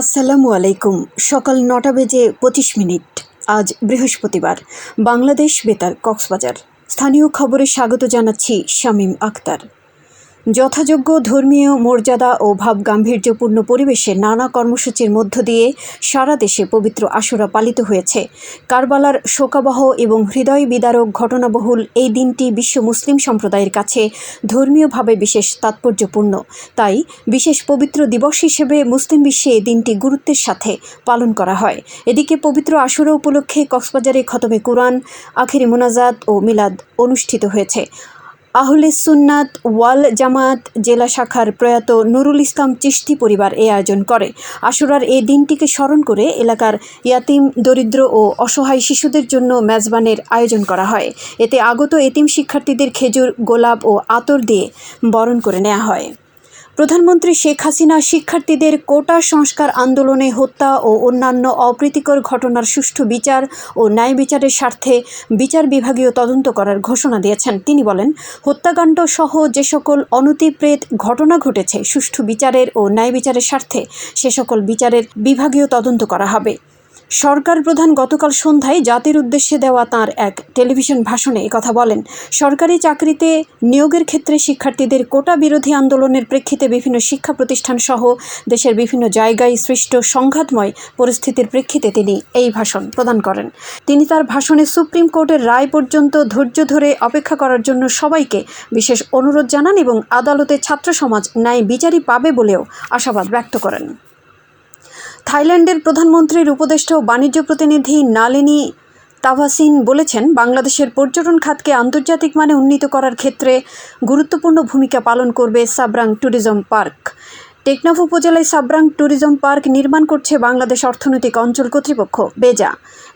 আসসালামু আলাইকুম। সকাল নটা বেজে পঁচিশ মিনিট। আজ বৃহস্পতিবার। বাংলাদেশ বেতার, কক্সবাজার। স্থানীয় খবরে স্বাগত জানাচ্ছি শামীম আক্তার যথাযোগ্য ধর্মীয় মর্যাদা ও ভাব গাম্ভীর্যপূর্ণ পরিবেশে নানা কর্মসূচির মধ্য দিয়ে সারা দেশে পবিত্র আশুরা পালিত হয়েছে। কারবালার শোকাবহ এবং হৃদয় বিদারক ঘটনাবহুল এই দিনটি বিশ্ব মুসলিম সম্প্রদায়ের কাছে ধর্মীয়ভাবে বিশেষ তাৎপর্যপূর্ণ। তাই বিশেষ পবিত্র দিবস হিসেবে মুসলিম বিশ্বে এই দিনটি গুরুত্বের সাথে পালন করা হয়। এদিকে পবিত্র আশুরা উপলক্ষে কক্সবাজারে খতমে কোরআন, আখেরি মোনাজাত ও মিলাদ অনুষ্ঠিত হয়েছে। আহলে সুন্নাত ওয়াল জামাত জেলা শাখার প্রয়াত নুরুল ইসলাম চিস্তি পরিবার এ আয়োজন করে। আশুরার এই দিনটিকে স্মরণ করে এলাকার ইয়াতিম, দরিদ্র ও অসহায় শিশুদের জন্য মেজবানের আয়োজন করা হয়। এতে আগত এতিম শিক্ষার্থীদের খেজুর, গোলাপ ও আতর দিয়ে বরণ করে নেওয়া হয়। প্রধানমন্ত্রী শেখ হাসিনা শিক্ষার্থীদের কোটা সংস্কার আন্দোলনে হত্যা ও অন্যান্য অপ্রীতিকর ঘটনার সুষ্ঠু বিচার ও ন্যায় বিচারের স্বার্থে বিচার বিভাগীয় তদন্ত করার ঘোষণা দিয়েছেন। তিনি বলেন, হত্যাকাণ্ড সহ যে সকল অনতিপ্রেত ঘটনা ঘটেছে, সুষ্ঠু বিচারের ও ন্যায় বিচারের স্বার্থে সে সকল বিচারের বিভাগীয় তদন্ত করা হবে। সরকার প্রধান গতকাল সন্ধ্যায় জাতির উদ্দেশ্যে দেওয়া তার এক টেলিভিশন ভাষণে কথা বলেন, সরকারি চাকরিতে নিয়োগের ক্ষেত্রে শিক্ষার্থীদের কোটা বিরোধী আন্দোলনের প্রেক্ষিতে বিভিন্ন শিক্ষা প্রতিষ্ঠান সহ দেশের বিভিন্ন জায়গায় সৃষ্ট সংঘাতময় পরিস্থিতির প্রেক্ষিতে তিনি এই ভাষণ প্রদান করেন। তিনি তার ভাষণে সুপ্রিম কোর্টের রায় পর্যন্ত ধৈর্য ধরে অপেক্ষা করার জন্য সবাইকে বিশেষ অনুরোধ জানান এবং আদালতে ছাত্র সমাজ ন্যায় বিচারই পাবে বলেও আশাবাদ ব্যক্ত করেন। থাইল্যান্ডের প্রধানমন্ত্রীর উপদেষ্টা ও বাণিজ্য প্রতিনিধি নালিনী তাভাসিন বলেছেন, বাংলাদেশের পর্যটন খাতকে আন্তর্জাতিক মানে উন্নীত করার ক্ষেত্রে গুরুত্বপূর্ণ ভূমিকা পালন করবে সাবরাং ট্যুরিজম পার্ক। টেকনাফ উপজেলায় সাবরাং ট্যুরিজম পার্ক নির্মাণ করছে বাংলাদেশ অর্থনৈতিক অঞ্চল কর্তৃপক্ষ, বেজা।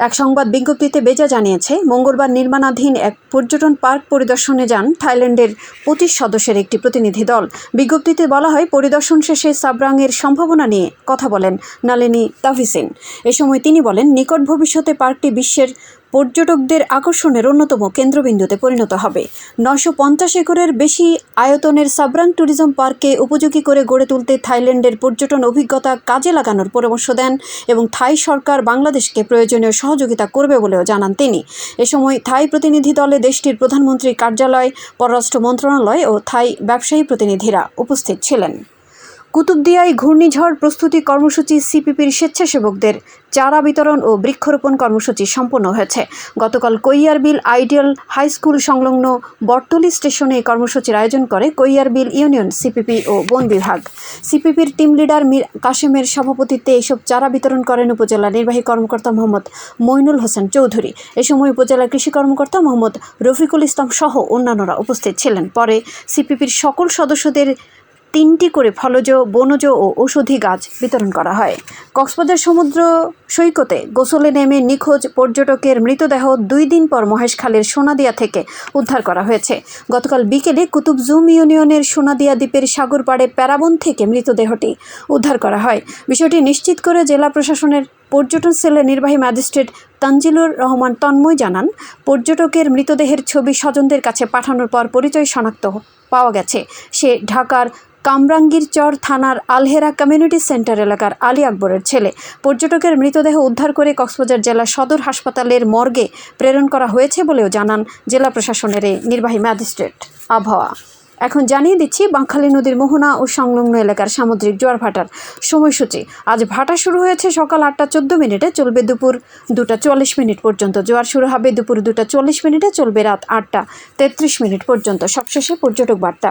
এক সংবাদ বিজ্ঞপ্তিতে বেজা জানিয়েছে, মঙ্গলবার নির্মাণাধীন এক পর্যটন পার্ক পরিদর্শনে যান থাইল্যান্ডের পঁচিশ সদস্যের একটি প্রতিনিধি দল। বিজ্ঞপ্তিতে বলা হয়, পরিদর্শন শেষে সাবরাংয়ের সম্ভাবনা নিয়ে কথা বলেন নালিনী তাভিসিন এ সময় তিনি বলেন, নিকট ভবিষ্যতে পার্কটি বিশ্বের পর্যটকদের আকর্ষণের অন্যতম কেন্দ্রবিন্দুতে পরিণত হবে। নশো পঞ্চাশ একরের বেশি আয়তনের সাবরাং ট্যুরিজম পার্ককে উপযোগী করে গড়ে তুলতে থাইল্যান্ডের পর্যটন অভিজ্ঞতা কাজে লাগানোর পরামর্শ দেন এবং থাই সরকার বাংলাদেশকে প্রয়োজনীয় সহযোগিতা করবে বলেও জানান তিনি। এ সময় থাই প্রতিনিধি দলে দেশটির প্রধানমন্ত্রীর কার্যালয়, পররাষ্ট্র মন্ত্রণালয় ও থাই ব্যবসায়ী প্রতিনিধিরা উপস্থিত ছিলেন। কুতুবদিয়ায় ঘূর্ণিঝড় প্রস্তুতি কর্মসূচি সিপিপির স্বেচ্ছাসেবকদের চারা বিতরণ ও বৃক্ষরোপণ কর্মসূচি সম্পন্ন হয়েছে। গতকাল কৈয়ারবিল আইডিয়াল হাই স্কুল সংলগ্ন বটতলি স্টেশনে কর্মসূচির আয়োজন করে কৈয়ারবিল ইউনিয়ন, সিপিপি ও বন বিভাগ। সিপিপির টিম লিডার মীর কাশেমের সভাপতিত্বে এইসব চারা বিতরণ করেন উপজেলা নির্বাহী কর্মকর্তা মোহাম্মদ মইনুল হোসেন চৌধুরী। এ সময় উপজেলা কৃষি কর্মকর্তা মোহাম্মদ রফিকুল ইসলাম সহ অন্যান্যরা উপস্থিত ছিলেন। পরে সিপিপির সকল সদস্যদের তিনটি করে ফলজ, বনজ ও ঔষধি গাছ বিতরণ করা হয়। কক্সবাজার সমুদ্র সৈকতে গোসলে নেমে নিখোঁজ পর্যটকের মৃতদেহ দুই দিন পর মহেশখালের সোনাদিয়া থেকে উদ্ধার করা হয়েছে। গতকাল বিকেলে কুতুবজুম ইউনিয়নের সোনাদিয়া দ্বীপের সাগরপাড়ে প্যারাবন থেকে মৃতদেহটি উদ্ধার করা হয়। বিষয়টি নিশ্চিত করে জেলা প্রশাসনের পর্যটন সেলের নির্বাহী ম্যাজিস্ট্রেট তানজিলুর রহমান তন্ময় জানান, পর্যটকের মৃতদেহের ছবি স্বজনদের কাছে পাঠানোর পর পরিচয় শনাক্ত পাওয়া গেছে। সে ঢাকার কামরাঙ্গীরচর থানার আলহেরা কমিউনিটি সেন্টার এলাকার আলী আকবরের ছেলে। পর্যটকের মৃতদেহ উদ্ধার করে কক্সবাজার জেলা সদর হাসপাতালের মর্গে প্রেরণ করা হয়েছে বলেও জানান জেলা প্রশাসনের এই নির্বাহী ম্যাজিস্ট্রেট। আবহাওয়া এখন জানিয়ে দিচ্ছি বাঁকখালী নদীর মোহনা ও সংলগ্ন এলাকার সামুদ্রিক জোয়ার ভাটার সময়সূচি। আজ ভাটা শুরু হয়েছে সকাল আটটা চোদ্দ মিনিটে, চলবে দুপুর দুটা চল্লিশ মিনিট পর্যন্ত। জোয়ার শুরু হবে দুপুর দুটা চল্লিশ মিনিটে, চলবে রাত আটটা তেত্রিশ মিনিট পর্যন্ত। সবশেষে পর্যটক বার্তা।